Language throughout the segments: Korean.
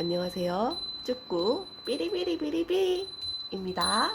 안녕하세요. 쭈꾸 삐리삐리삐리삐입니다.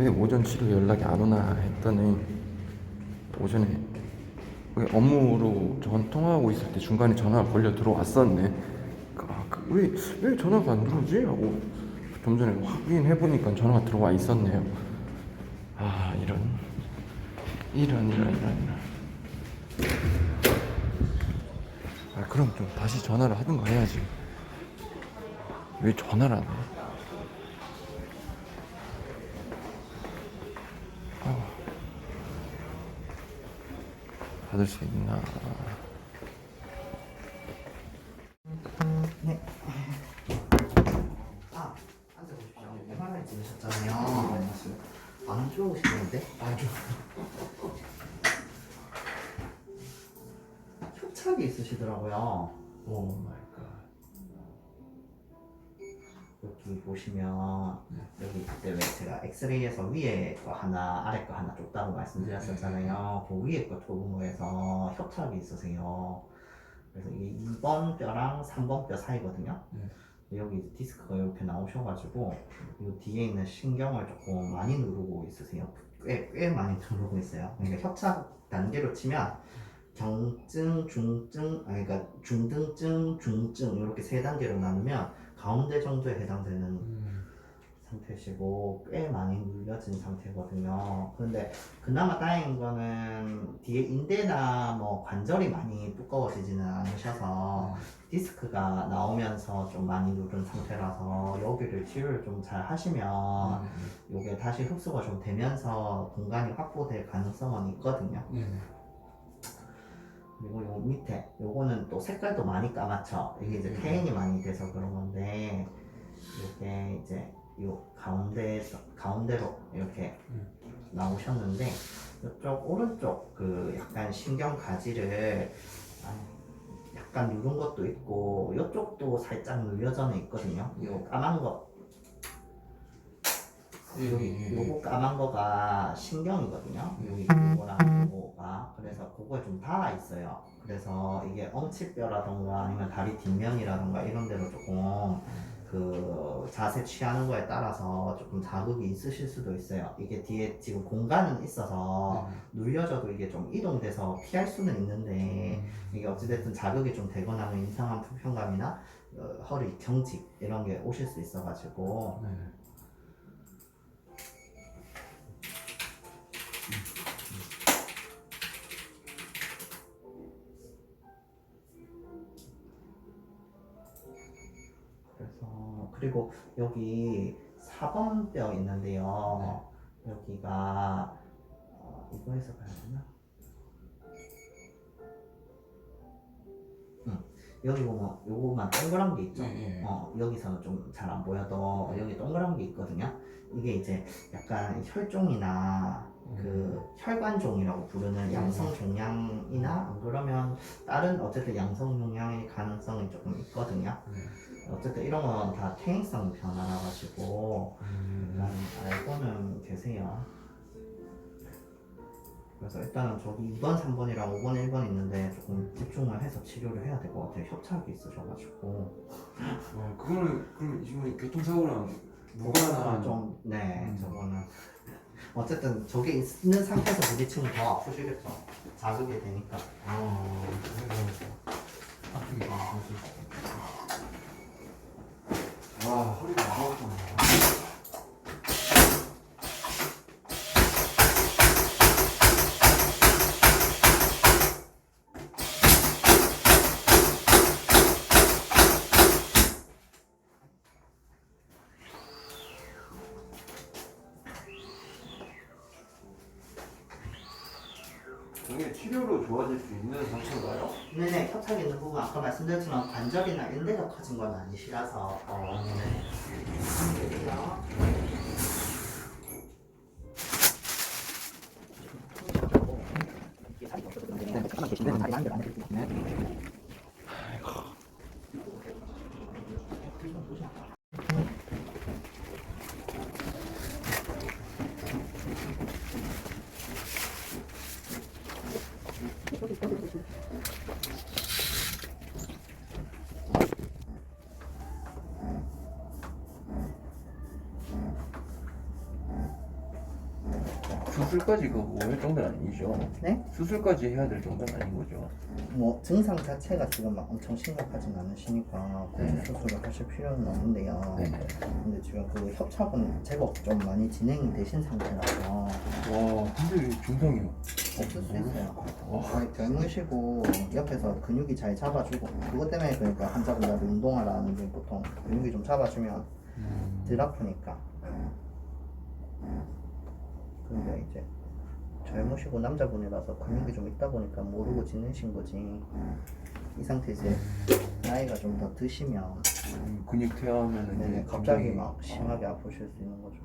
왜 오전 치료 연락이 안 오나 했더니 오전에 왜 업무로 전 통화하고 있을 때 중간에 전화가 걸려 들어왔었네 아, 그, 왜, 왜 전화가 안 들어오지? 하고 좀 전에 확인해 보니까 전화가 들어와 있었네요 아 이런 이런 이런 이런 이런 아 그럼 좀 다시 전화를 하든가 해야지 왜 전화를 안 해? 받을 수 있나? 아, 앉아보십시오. MRI 찍으셨잖아요. 안 좋으시는데? 안 좋아. 협착이 있으시더라고요. 오 마이 갓. 여기 보시면 여기 그때 왜 제가 엑스레이에서 위에 거 하나 아래 거 하나 좁다고 말씀드렸었잖아요. 그 위에 거 좁은 거에서 협착이 있으세요. 그래서 이게 2번 뼈랑 3번 뼈 사이거든요. 여기 이제 디스크가 이렇게 나오셔가지고 이 뒤에 있는 신경을 조금 많이 누르고 있으세요. 꽤, 꽤 많이 누르고 있어요. 그러니까 협착 단계로 치면 경증, 중증, 아니 그러니까 중등증, 중증 이렇게 세 단계로 나누면 가운데 정도에 해당되는 상태시고 꽤 많이 눌려진 상태거든요. 그런데 그나마 다행인 거는 뒤에 인대나 뭐 관절이 많이 두꺼워지지는 않으셔서 디스크가 나오면서 좀 많이 누른 상태라서 여기를 치료를 좀 잘 하시면 이게 다시 흡수가 좀 되면서 공간이 확보될 가능성은 있거든요. 그리고 요 밑에 요거는 또 색깔도 많이 까맣죠. 이게 이제 테인이 많이 돼서 그런 건데 이게 이제 요 가운데에서 가운데로 이렇게 나오셨는데 이쪽 오른쪽 그 약간 신경 가지를 아, 약간 누른 것도 있고 이쪽도 살짝 눌려져 있거든요. 요 까만 거 예, 요거 까만 거가 신경이거든요. 여기 요거랑 요거가 그래서 그거에 좀 닿아 있어요. 그래서 이게 엉치뼈라던가 아니면 다리 뒷면이라던가 이런 데로 조금 그 자세 취하는 거에 따라서 조금 자극이 있으실 수도 있어요. 이게 뒤에 지금 공간은 있어서 눌려져도 이게 좀 이동돼서 피할 수는 있는데 이게 어찌됐든 자극이 좀 되거나 하면 이상한 불편감이나 어, 허리 경직 이런 게 오실 수 있어가지고 그리고 여기 4번 뼈 있는데요. 여기가 어, 이거에서 봐야 되나? 응. 여기 보면 요거만 동그란 게 있죠. 네, 네. 어, 여기서는 좀 잘 안 보여도 여기 동그란 게 있거든요. 이게 이제 약간 혈종이나 그 혈관종이라고 부르는 양성 종양이나 안 그러면 다른 어쨌든 양성 종양의 가능성이 조금 있거든요. 어쨌든 이런 건 다 퇴행성 변화라 가지고 일단 알고는 계세요. 그래서 일단은 저기 2번, 3번이랑 5번, 1번 있는데 조금 집중을 해서 치료를 해야 될 것 같아요. 협착이 있으셔가지고. 와 그거는 그럼 지금 교통사고랑 무관한 좀, 네, 음. 저거는. 어쨌든 저게 있는 상태에서 부딪히면 더 아프시겠죠. 자극이 되니까. 아 아프게 아 허리가 아팠구나 건 아니시라서 어, 네. 그래요. 수술까지 그거 할 정도는 아니죠? 네? 수술까지 해야 될 정도는 아닌 거죠? 뭐 증상 자체가 지금 막 엄청 심각하진 않으시니까 굳이 네. 수술을 하실 필요는 없는데요. 네네 근데 지금 그 협착은 제법 좀 많이 진행이 되신 상태라서 와 근데 왜 증상이요? 없을 수 있어요. 와 거의 덜무시고 옆에서 근육이 잘 잡아주고 그것 때문에 그러니까 환자분들 운동하라는 게 보통 근육이 좀 잡아주면 음, 덜 아프니까. 근데 이제 젊으시고 남자분이라서 근육이 좀 있다 보니까 모르고 지내신 거지. 이 상태 이제 나이가 좀 더 드시면 음, 근육 퇴화하면은 네네, 갑자기 막 심하게 아프실 수 있는 거죠.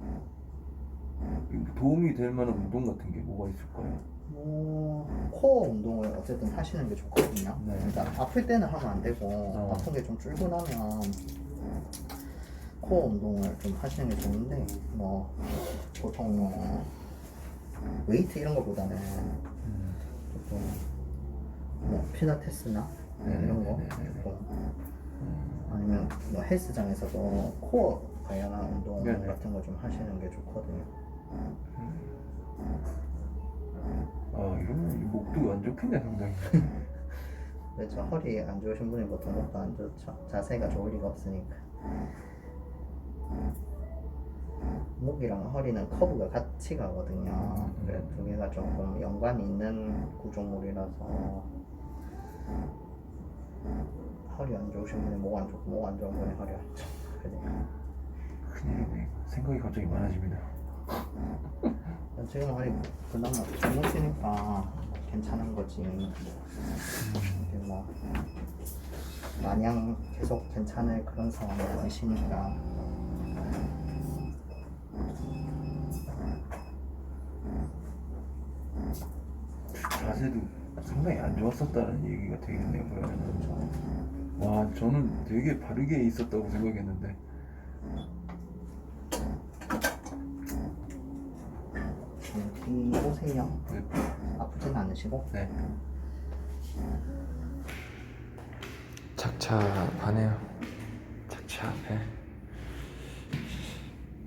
도움이 될 만한 운동 같은 게 뭐가 있을까요? 뭐 코어 운동을 어쨌든 하시는 게 좋거든요. 네. 일단 아플 때는 하면 안 되고 어. 아픈 게 좀 줄고 나면 코어 운동을 좀 하시는 게 좋은데 뭐 보통 뭐 웨이트 이런 거보다는 음, 조금 뭐 필라테스나 네, 이런 거 네, 네, 네. 조금 음, 아니면 뭐 헬스장에서도 코어 관련한 운동 네, 네. 같은 거 좀 하시는 게 좋거든요. 아 이러면 목도 안 좋겠네 상당히 그렇죠. 허리 안 좋으신 분이 보통 목도 안 좋죠. 자세가 좋을 리가 없으니까. 목이랑 허리는 커브가 같이 가거든요. 그래 두 개가 조금 연관이 있는 구조물이라서 허리 안 좋으신 분이 목 안 좋고 목 안 좋은 분이 허리 안 좋고 그러니까 큰일이네 생각이 갑자기 많아집니다 지금 허리 그나마 젊으시니까 괜찮은 거지. 근데 뭐 마냥 계속 괜찮을 그런 상황이 아니시니까. 자세도 상당히 안 좋았었다는 얘기가 되겠네요 그러면 와 저는 되게 바르게 있었다고 생각했는데 여기 오세요. 네, 아프진 않으시고. 네. 착착하네요 착착해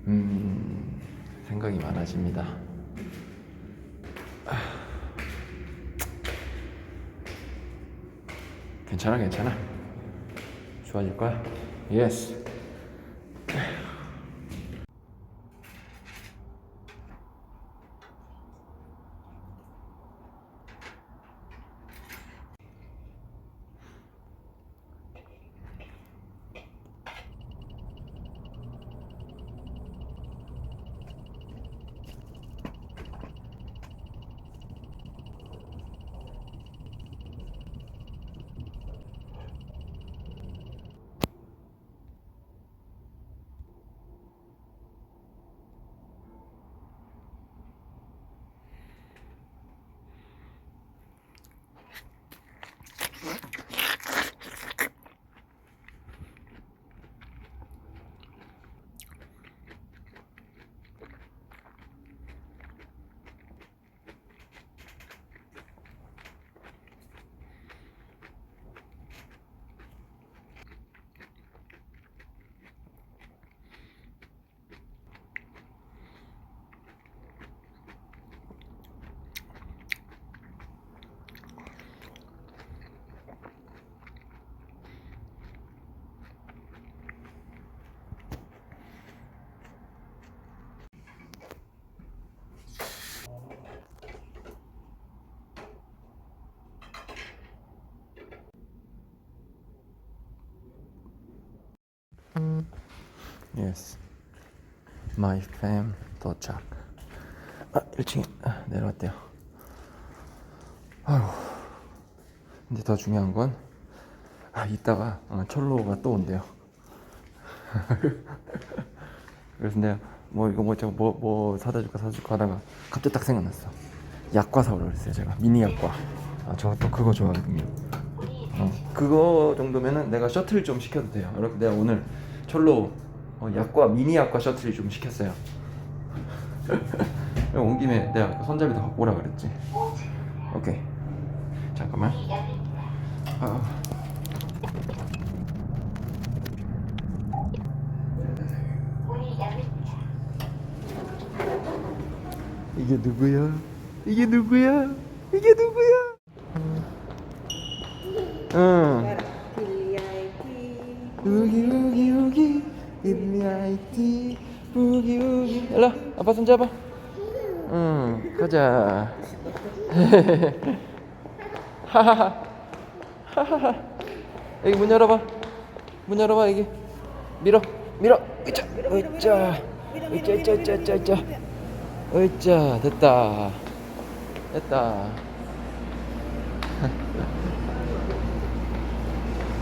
음 생각이 많아집니다 아. 괜찮아 괜찮아. 좋아질 거야? 예스 Yes. My fam 도착. 아, 1층에 내려왔대요. 아휴. 근데 더 중요한 건 아, 이따가 어, 철로가 또 온대요. 그래서 내가 뭐 이거 뭐 저거 뭐, 뭐 사다 줄까 사다 줄까 하다가 갑자기 딱 생각났어. 약과 사오라 그랬어요 제가 미니 약과. 아, 저 또 그거 좋아하거든요. 어, 그거 정도면은 내가 셔틀 좀 시켜도 돼요. 이렇게 내가 오늘 철로 어, 약과 미니 약과 셔틀 좀 시켰어요. 온 김에 내가 손잡이도 갖고 오라 그랬지. 오케이. 잠깐만. 아. 이게 누구야? 이게 누구야? 이게 누구야? 응. 일리아이티 우기 우기. 일로 아빠 손 잡아. 응 가자. 하하하. 여기 문 열어봐. 문 열어봐 여기. 밀어. 밀어. 으쌰 으쌰 으쌰 으쌰 으쌰 으쌰 으쌰 으쌰 됐다. 됐다.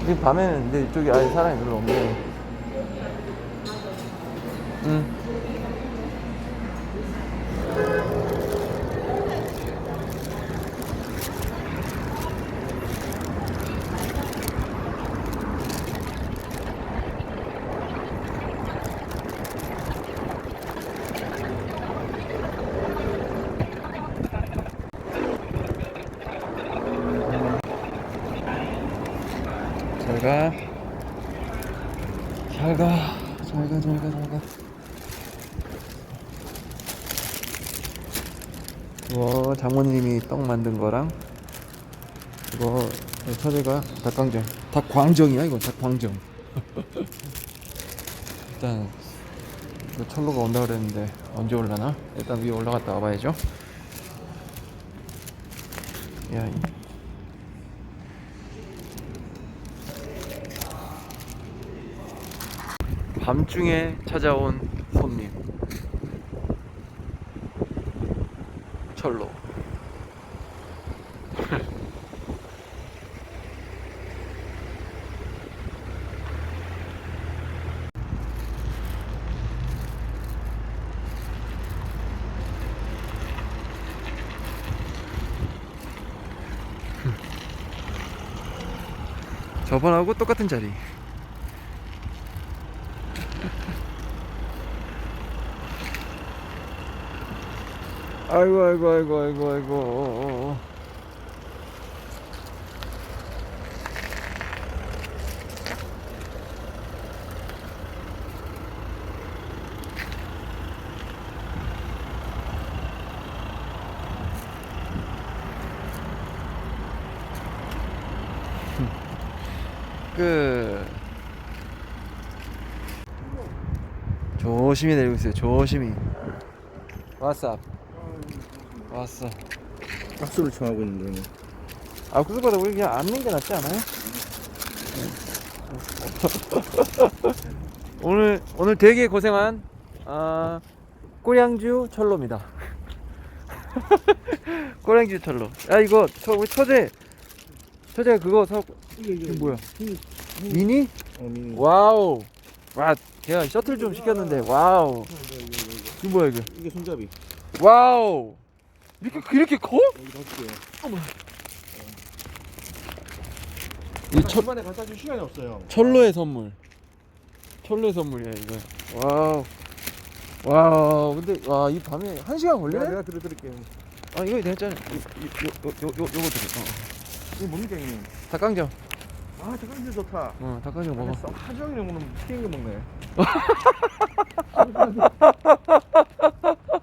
지금 밤에는 근데 이쪽에 아예 사람이 별로 없네. 嗯。 처제가 닭강정. 닭광정이야 이거 닭광정. 일단 이거 철로가 온다 그랬는데 언제 올라나? 일단 위에 올라갔다 와봐야죠. 야, 이 밤중에 찾아온 손님 철로 저번하고 똑같은 자리. 아이고 아이고 아이고 아이고 아이고 끝 조심히 내리고 있어요 조심히 왔어 왔어 박수를 청하고 있는데 아 그거보다 우리 그냥 앉는 게 낫지 않아요? 오늘 오늘 되게 고생한 아 꼬량주 철로입니다. 꼬량주 철로. 야 이거 저 우리 처제 처제가 그거 사 이게 뭐야? 미니? 어 미니 와우. 와 걔가 셔틀 좀 시켰는데 와우. 이거 뭐야 이게? 이게 손잡이 와우. 이렇게 이렇게 커? 여기 다섯 개요 이 철, 초반에 갖다 줄 시간이 없어요 철로의 선물. 철로의 선물이야 이거. 와우. 와우. 근데 와 이 밤에 한 시간 걸리네? 내가, 내가 들어 드릴게요 아 이거 괜찮아. 요 요 요 요 요, 요, 요거 드려. 어. 이거 뭡니까 형님 닭강정. 아 이제 좋다 어 닭강정 먹어. 하루 종일 오늘 튀긴 거 먹네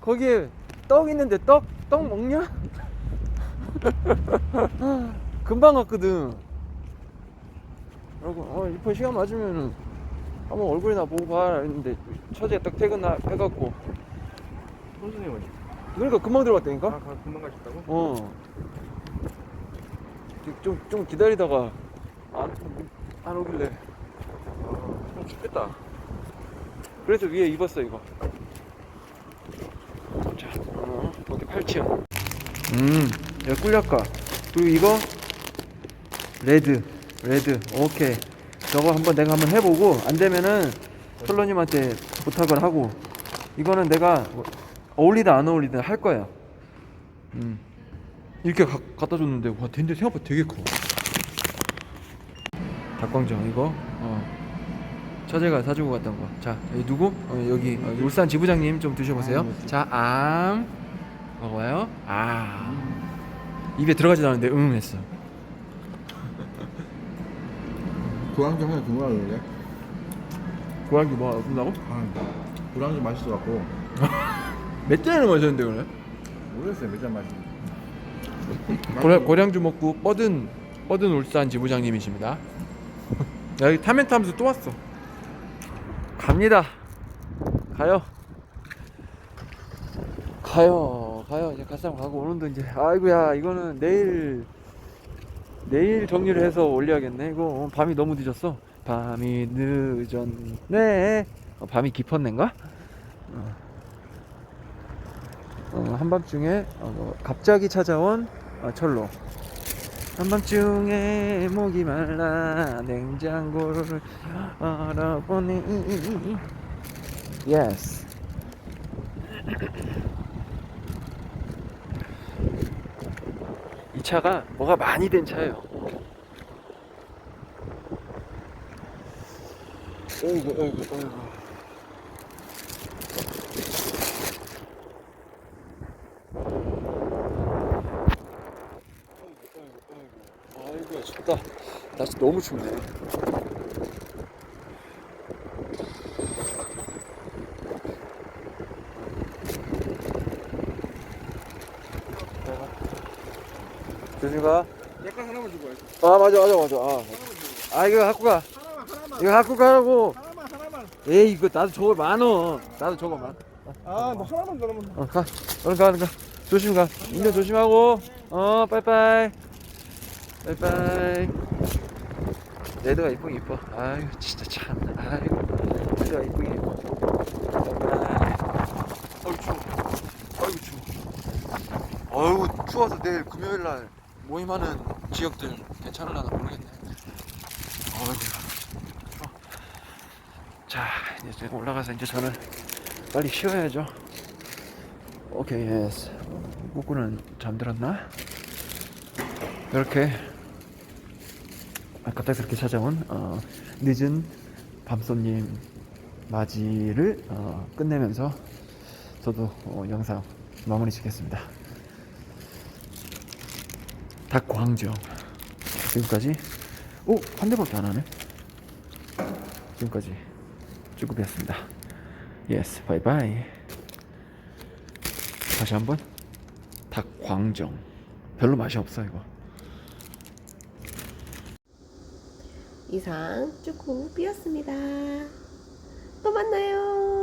거기에 떡 있는데 떡? 떡 먹냐? 금방 갔거든. 그리고 어 이번 시간 맞으면은 한번 얼굴이나 보고 봐 했는데 처제 딱 퇴근 해갖고 선생님 어디 그러니까 금방 들어갔다니까? 아 가- 금방 가셨다고? 어. 좀, 좀 기다리다가 안, 안 오길래. 아, 어, 춥겠다. 그래서 위에 입었어 이거. 자, 어, 어디 팔찌요? 음, 여기 꿀약과 그리고 이거 레드, 레드. 오케이. 저거 한번 내가 한번 해보고 안 되면은 솔로님한테 부탁을 하고 이거는 내가 어울리다 안 어울리다 할 거야. 음. 이렇게 가, 갖다 줬는데 와 근데 생각보다 되게 커. 닭광정 이거 어. 처제가 사주고 갔던 거. 자 여기 누구? 어, 여기 어, 울산 지부장님 좀 드셔보세요. 자 암. 먹어요. 아. 입에 들어가지도 않는데 응 했어. 고량주 하나 더 먹을래? 고양이 뭐 없나고? 아, 고량주 맛있어갖고 몇 잔을 마셨는데 그래? 모르겠어요 몇 잔 마시는지 고려, 고량 주 먹고 뻗은 뻗은 울산 지부장님이십니다. 여기 타면 타면서 또 왔어. 갑니다. 가요. 가요. 가요. 이제 가쌈 가고 오늘도 이제 아이고야 이거는 내일 내일 정리를 해서 올려야겠네. 이거 어, 밤이 너무 늦었어. 밤이 늦었네. 어, 밤이 깊었네인가? 어. 어, 한밤중에 어, 갑자기 찾아온 어, 철로. 한밤중에 목이 말라 냉장고를 알아보니. 예스 이 차가 뭐가 많이 된 차예요. 어이구 어이구 어이구 아이고 춥다 날씨 너무 춥네 조심히 가. 약간 하나만 주고 와야지. 아 맞아 맞아 맞아. 아, 아 이거 갖고 가. 하나만 하나만 이거 갖고 가라고. 하나만 하나만. 에이 이거 나도 저거 많어. 나도 저거 많. 아 뭐 하나만 그러면. 어 가. 얼른 가 얼른 가. 조심 가. 운전 조심하고. 어 빠이빠이. 빠이빠이. 레드가 이쁘긴 이뻐. 아유 진짜 참. 아이고 레드가 이쁘긴 이뻐. 아이고 추워. 아이고 추워. 아이고 추워서 내일 금요일 날 모임하는 지역들 괜찮을라나 모르겠네. 아이고 추워. 자 이제 올라가서 이제 저는 빨리 쉬어야죠. 오케이 예스. 꾸꾸는 잠들었나? 이렇게 아, 갑작스럽게 찾아온 어, 늦은 밤손님 맞이를 어, 끝내면서 저도 어, 영상 마무리 짓겠습니다. 닭광정 지금까지 오 한 대밖에 안 하네. 지금까지 쭈꾸비였습니다. 예스 바이바이. 다시 한번 닭광정 별로 맛이 없어 이거. 이상 쭈꾸비였습니다. 또 만나요.